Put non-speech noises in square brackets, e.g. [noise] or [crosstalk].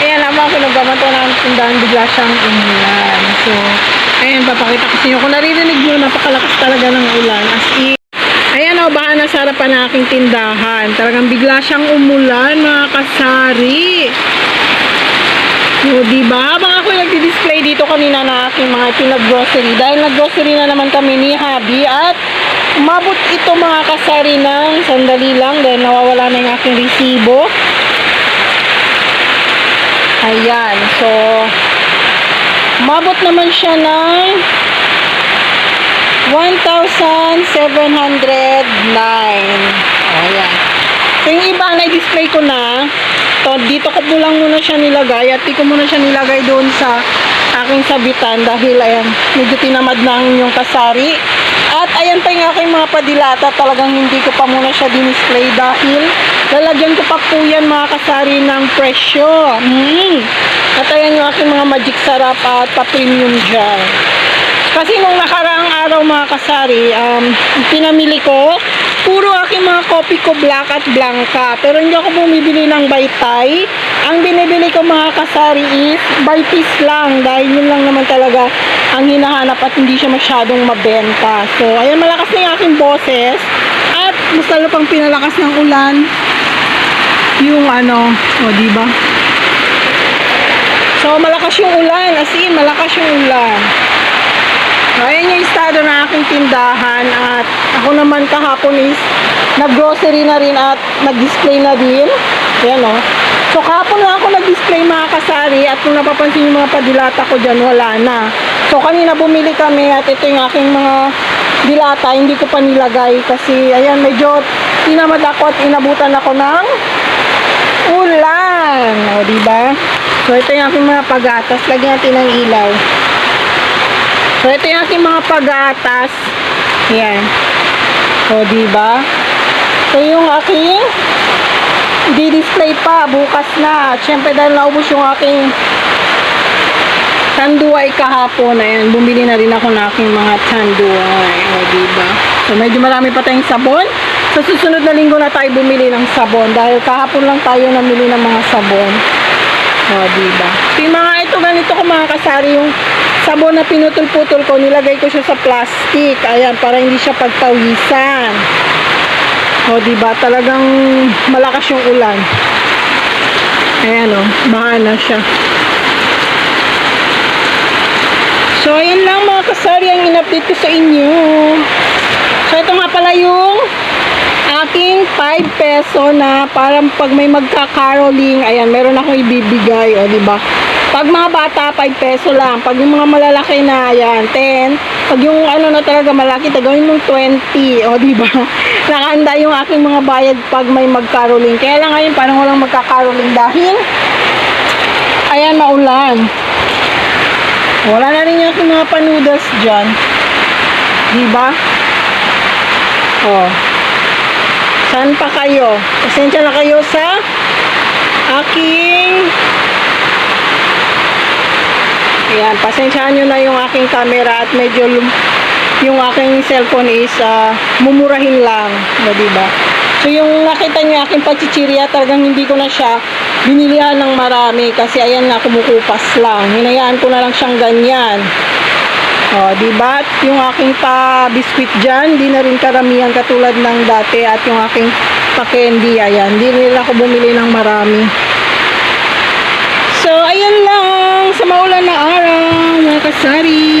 Ayan, naman ako nagbabanto ng tindahan, bigla siyang umulan. So, ayan, papakita ko sa inyo. Kung naririnig nyo, napakalakas talaga ng ulan. As in, ayan o, baka nasa harapan ng aking tindahan. Talagang bigla siyang umulan, mga kasari. O, diba? Habang ako nagdi-display dito kanina na aking mga pinag-grocery. Dahil nag-grocery na naman kami ni Habi at umabot ito mga kasari ng sandali lang dahil nawawala na yung aking resibo. Ayan. So, umabot naman siya ng 1,709. Ayan. So, yung iba na display ko na, to, dito ko po lang muna siya nilagay at di ko muna siya nilagay doon sa aking sabitan dahil ayan, medyo tinamad na ang inyong kasari. At ayan pa yung aking mga padilata, talagang hindi ko pa muna siya dinisplay dahil lalagyan ko pa po yan mga kasari ng presyo. Mm. At ayan yung aking mga magic sarap at pa-premium dyan. Kasi nung nakaraang araw mga kasari, um, pinamili ko, puro aking mga kopi ko black at blanca. Pero hindi ako bumibili ng baytay. Ang binibili ko mga kasari is piece lang. Dahil yun lang naman talaga ang hinahanap at hindi siya masyadong mabenta. So, ayan malakas na yung aking boses. At mas lalo pang pinalakas ng ulan. Yung ano, o diba? So, malakas yung ulan. As in, malakas yung ulan. So, ayan yung estado ng aking tindahan at ako naman kahapon is nag-grocery na rin at nag-display na din. Ayan o. So kahapon na ako nag-display mga kasari at kung napapansin yung mga padilata ko dyan, wala na. So kanina bumili kami at ito yung aking mga dilata, hindi ko pa nilagay kasi ayan medyo tinamad ako at inabutan ako ng ulan. O diba? So ito yung aking mga pagatas. Lagyan natin ng ilaw. So, ito yung aking mga pagatas. Yan. O, diba? So, yung aking di-display pa bukas na. At syempre dahil naubos yung aking tanduay kahapon. Ayan, bumili na rin ako ng aking mga tanduay. O, diba? So, medyo marami pa tayong sabon. Sa susunod na linggo na tayo bumili ng sabon. Dahil kahapon lang tayo namili ng mga sabon. O, diba? So, mga ito, ganito ko mga kasari yung sabon na pinutol-putol ko, nilagay ko siya sa plastic. Ayan, para hindi siya pagtawisan. O, diba? Talagang malakas yung ulan. Ayan, o. Baha na siya. So, ayan lang mga kasari ang in-update ko sa inyo. So, ito nga pala yung aking 5 peso na parang pag may magka-caroling, ayan, meron akong ibibigay, o, di ba? Pag mga bata, 5 peso lang. Pag yung mga malalaki na, ayan, 10. Pag yung ano na talaga malaki, tagawin mong 20, o, di ba? [laughs] Nakahanda yung aking mga bayad pag may magka-caroling. Kaya lang ngayon, parang walang magka-caroling dahil, ayan, maulan. Wala na rin yung aking mga panudas dyan. Di ba? Oh. Saan pa kayo? Pasensya na kayo sa aking Ayan, pasensyahan nyo na yung aking camera at medyo yung aking cellphone is ah, mumurahin lang, no, diba? So yung nakita nyo aking pachichirya, talagang hindi ko na siya binilihan ng marami kasi ayan nga kumukupas lang. Hinayaan ko na lang siyang ganyan. Oh, o, diba? Yung aking pa-biscuit dyan, di na rin karamihan katulad ng dati. At yung aking pa-candy, ayan. Di nila ako bumili ng marami. So, ayan lang. Sa maulan na araw, mga kasari.